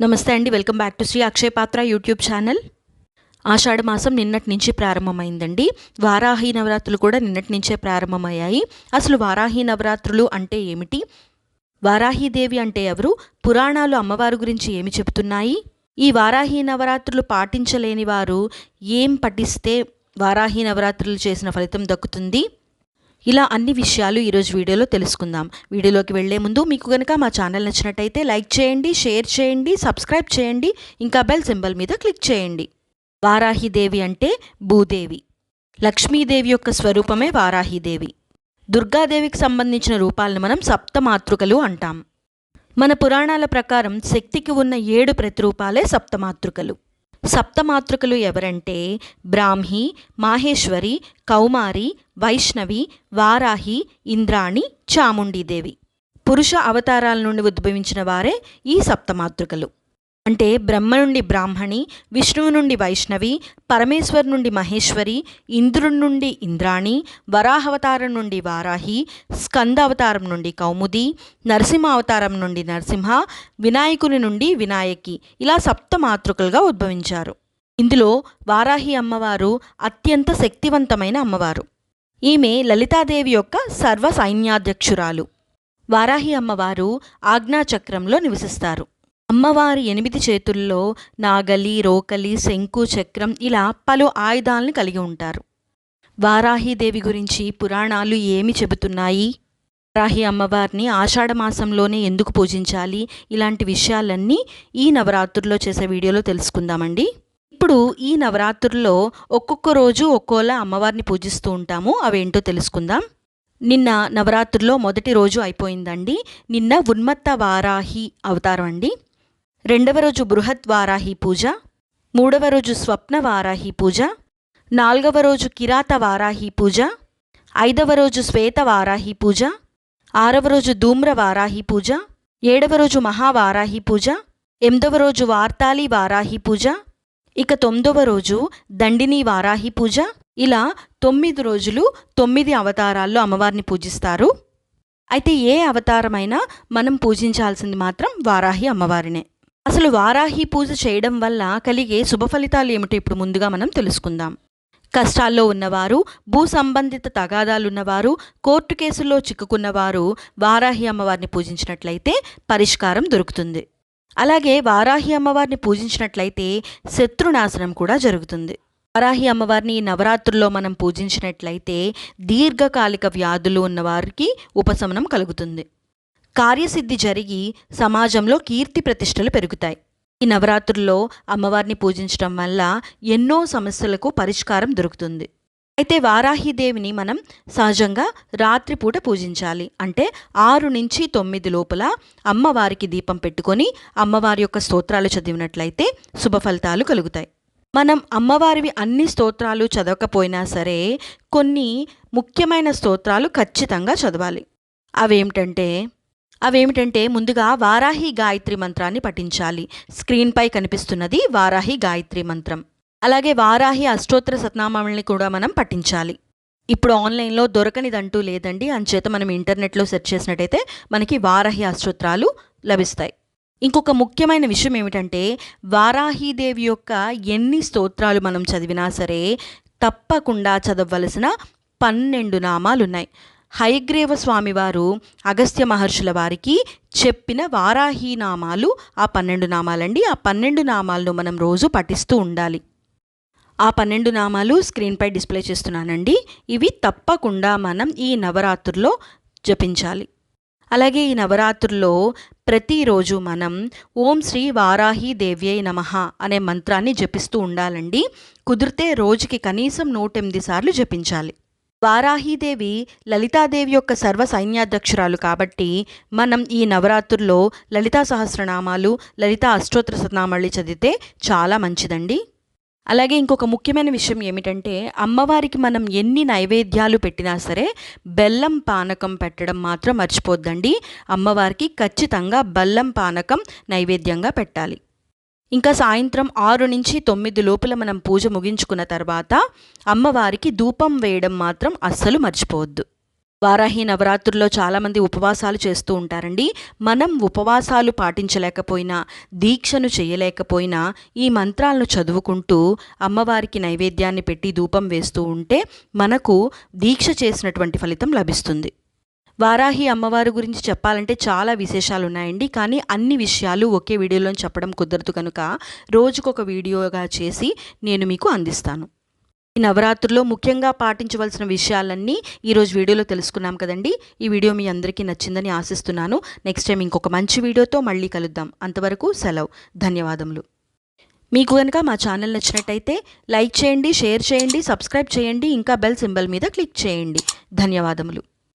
నమస్తే అండి welcome back to Shri Akshay Patra YouTube channel. ఆషాఢ మాసం నిన్నటి నుంచి ప్రారంభమైందండి. వారాహి నవరాత్రులు కూడా నిన్నటి నుంచే ప్రారంభమయ్యాయి. అసలు వారాహి నవరాత్రులు అంటే ఏమిటి? వారాహీదేవి అంటే ఎవరు? పురాణాలు అమ్మవారి గురించి ఏమి చెబుతున్నాయి? ఈ వారాహి నవరాత్రులు పాటించలేని వారు ఏం పఠిస్తే వారాహి నవరాత్రులు చేసిన ఫలితం దక్కుతుంది? ఇలా అన్ని విషయాలు ఈరోజు వీడియోలో తెలుసుకుందాం. వీడియోలోకి వెళ్ళే ముందు మీకు కనుక మా ఛానల్ నచ్చినట్టయితే లైక్ చేయండి షేర్ చేయండి సబ్స్క్రైబ్ చేయండి ఇంకా బెల్ సింబల్ మీద క్లిక్ చేయండి. వారాహిదేవి అంటే భూదేవి. లక్ష్మీదేవి యొక్క స్వరూపమే వారాహిదేవి. దుర్గాదేవికి సంబంధించిన రూపాలను మనం సప్తమాతృకలు అంటాం. మన పురాణాల ప్రకారం శక్తికి ఉన్న ఏడు ప్రతిరూపాలే సప్తమాతృకలు. సప్తమాతృకలు ఎవరంటే బ్రాహ్మి మాహేశ్వరి కౌమారి వైష్ణవి వారాహి ఇంద్రాణి చాముండీదేవి పురుష అవతారాల నుండి ఉద్భవించిన వారే ఈ సప్తమాతృకలు. అంటే బ్రహ్మ నుండి బ్రాహ్మణి విష్ణువు నుండి వైష్ణవి పరమేశ్వర్ నుండి మహేశ్వరి ఇంద్రుడి నుండి ఇంద్రాణి వరాహవతారం నుండి వారాహి స్కంద అవతారం నుండి కౌముది నరసింహ అవతారం నుండి నరసింహ వినాయకుని నుండి వినాయకి ఇలా సప్త మాతృకలుగా ఉద్భవించారు. ఇందులో వారాహి అమ్మవారు అత్యంత శక్తివంతమైన అమ్మవారు. ఈమె లలితాదేవి యొక్క సర్వ సైన్యాధ్యక్షురాలు వారాహి అమ్మవారు ఆజ్ఞాచక్రంలో నివసిస్తారు. అమ్మవారి ఎనిమిది చేతుల్లో నాగలి రోకలి శంకు చక్రం ఇలా పలు ఆయుధాలను కలిగి ఉంటారు. వారాహిదేవి గురించి పురాణాలు ఏమి చెబుతున్నాయి? వారాహి అమ్మవారిని ఆషాఢమాసంలోనే ఎందుకు పూజించాలి? ఇలాంటి విషయాలన్నీ ఈ నవరాత్రుల్లో చేసే వీడియోలో తెలుసుకుందామండి. ఇప్పుడు ఈ నవరాత్రుల్లో ఒక్కొక్క రోజు ఒక్కోలా అమ్మవారిని పూజిస్తూ ఉంటాము. అవేంటో తెలుసుకుందాం. నిన్న నవరాత్రుల్లో మొదటి రోజు అయిపోయిందండి. నిన్న ఉన్మత్త వారాహి అవతారం అండి. రెండవ రోజు బృహత్ వారాహి పూజ. మూడవ రోజు స్వప్న వారాహి పూజ. నాలుగవ రోజు కిరాత వారాహి పూజ. ఐదవ రోజు శ్వేత వారాహి పూజ. ఆరవ రోజు ధూమ్ర వారాహి పూజ. ఏడవ రోజు మహావారాహి పూజ. ఎనిమిదవ రోజు వార్తాలి వారాహి పూజ. ఇక తొమ్మిదవ రోజు దండిని వారాహి పూజ. ఇలా తొమ్మిది రోజులు తొమ్మిది అవతారాల్లో అమ్మవారిని పూజిస్తారు. అయితే ఏ అవతారమైనా మనం పూజించాల్సింది మాత్రం వారాహి అమ్మవారినే. అసలు వారాహి పూజ చేయడం వల్ల కలిగే శుభ ఫలితాలు ఏమిటో ఇప్పుడు ముందుగా మనం తెలుసుకుందాం. కష్టాల్లో ఉన్నవారు భూ సంబంధిత తగాదాలున్నవారు కోర్టు కేసుల్లో చిక్కుకున్నవారు వారాహి అమ్మవారిని పూజించినట్లయితే పరిష్కారం దొరుకుతుంది. అలాగే వారాహి అమ్మవారిని పూజించినట్లయితే శత్రునాశనం కూడా జరుగుతుంది. వారాహి అమ్మవారిని ఈ నవరాత్రుల్లో మనం పూజించినట్లయితే దీర్ఘకాలిక వ్యాధులు ఉన్నవారికి ఉపశమనం కలుగుతుంది. కార్యసిద్ధి జరిగి సమాజంలో కీర్తి ప్రతిష్టలు పెరుగుతాయి. ఈ నవరాత్రుల్లో అమ్మవారిని పూజించడం వల్ల ఎన్నో సమస్యలకు పరిష్కారం దొరుకుతుంది. అయితే వారాహిదేవిని మనం సహజంగా రాత్రిపూట పూజించాలి. అంటే ఆరు నుంచి తొమ్మిది లోపల అమ్మవారికి దీపం పెట్టుకొని అమ్మవారి యొక్క స్తోత్రాలు చదివినట్లయితే శుభ ఫలితాలు కలుగుతాయి. మనం అమ్మవారివి అన్ని స్తోత్రాలు చదవకపోయినా సరే కొన్ని ముఖ్యమైన స్తోత్రాలు ఖచ్చితంగా చదవాలి. అవేమిటంటే అవేమిటంటే ముందుగా వారాహి గాయత్రి మంత్రాన్ని పఠించాలి. స్క్రీన్పై కనిపిస్తున్నది వారాహి గాయత్రి మంత్రం. అలాగే వారాహి అష్టోత్తర సత్నామాలని కూడా మనం పఠించాలి. ఇప్పుడు ఆన్లైన్లో దొరకనిదంటూ లేదండి. అంచేత మనం ఇంటర్నెట్లో సెర్చ్ చేసినట్టయితే మనకి వారాహి అష్టోత్రాలు లభిస్తాయి. ఇంకొక ముఖ్యమైన విషయం ఏమిటంటే వారాహీదేవి యొక్క ఎన్ని స్తోత్రాలు మనం చదివినా సరే తప్పకుండా చదవవలసిన పన్నెండు నామాలున్నాయి. హయగ్రీవ స్వామివారు అగస్త్య మహర్షుల వారికి చెప్పిన వారాహి నామాలు ఆ పన్నెండు నామాలండి. ఆ పన్నెండు నామాలను మనం రోజు పఠిస్తూ ఉండాలి. ఆ పన్నెండు నామాలు స్క్రీన్పై డిస్ప్లే చేస్తున్నానండి. ఇవి తప్పకుండా మనం ఈ నవరాత్రుల్లో జపించాలి. అలాగే ఈ నవరాత్రుల్లో ప్రతిరోజు మనం ఓం శ్రీ వారాహి దేవ్యై నమః అనే మంత్రాన్ని జపిస్తూ ఉండాలండి. కుదిరితే రోజుకి కనీసం నూటెనిమిది సార్లు జపించాలి. వారాహీదేవి లలితాదేవి యొక్క సర్వ సైన్యాధ్యక్షురాలు కాబట్టి మనం ఈ నవరాత్రుల్లో లలితా సహస్రనామాలు లలితా అష్టోత్తర శతనామాలు చదివితే చాలా మంచిదండి. అలాగే ఇంకొక ముఖ్యమైన విషయం ఏమిటంటే అమ్మవారికి మనం ఎన్ని నైవేద్యాలు పెట్టినా సరే బెల్లం పానకం పెట్టడం మాత్రం మర్చిపోద్దండి. అమ్మవారికి ఖచ్చితంగా బెల్లం పానకం నైవేద్యంగా పెట్టాలి. ఇంకా సాయంత్రం ఆరు నుంచి తొమ్మిది లోపల మనం పూజ ముగించుకున్న తర్వాత అమ్మవారికి ధూపం వేయడం మాత్రం అస్సలు మర్చిపోవద్దు. వారాహి నవరాత్రుల్లో చాలామంది ఉపవాసాలు చేస్తూ ఉంటారండి. మనం ఉపవాసాలు పాటించలేకపోయినా దీక్షను చేయలేకపోయినా ఈ మంత్రాలను చదువుకుంటూ అమ్మవారికి నైవేద్యాన్ని పెట్టి ధూపం వేస్తూ ఉంటే మనకు దీక్ష చేసినటువంటి ఫలితం లభిస్తుంది. వారాహి అమ్మవారి గురించి చెప్పాలంటే చాలా విశేషాలు ఉన్నాయండి కానీ అన్ని విషయాలు ఒకే వీడియోలో చెప్పడం కుదరదు కనుక రోజుకొక వీడియోగా చేసి నేను మీకు అందిస్తాను. ఈ నవరాత్రుల్లో ముఖ్యంగా పాటించవలసిన విషయాలన్నీ ఈరోజు వీడియోలో తెలుసుకున్నాం కదండి. ఈ వీడియో మీ అందరికీ నచ్చిందని ఆశిస్తున్నాను. నెక్స్ట్ టైం ఇంకొక మంచి వీడియోతో మళ్ళీ కలుద్దాం. అంతవరకు సెలవు. ధన్యవాదములు. మీకు కనుక మా ఛానల్ నచ్చినట్టయితే లైక్ చేయండి షేర్ చేయండి సబ్స్క్రైబ్ చేయండి ఇంకా బెల్ సింబల్ మీద క్లిక్ చేయండి. ధన్యవాదములు.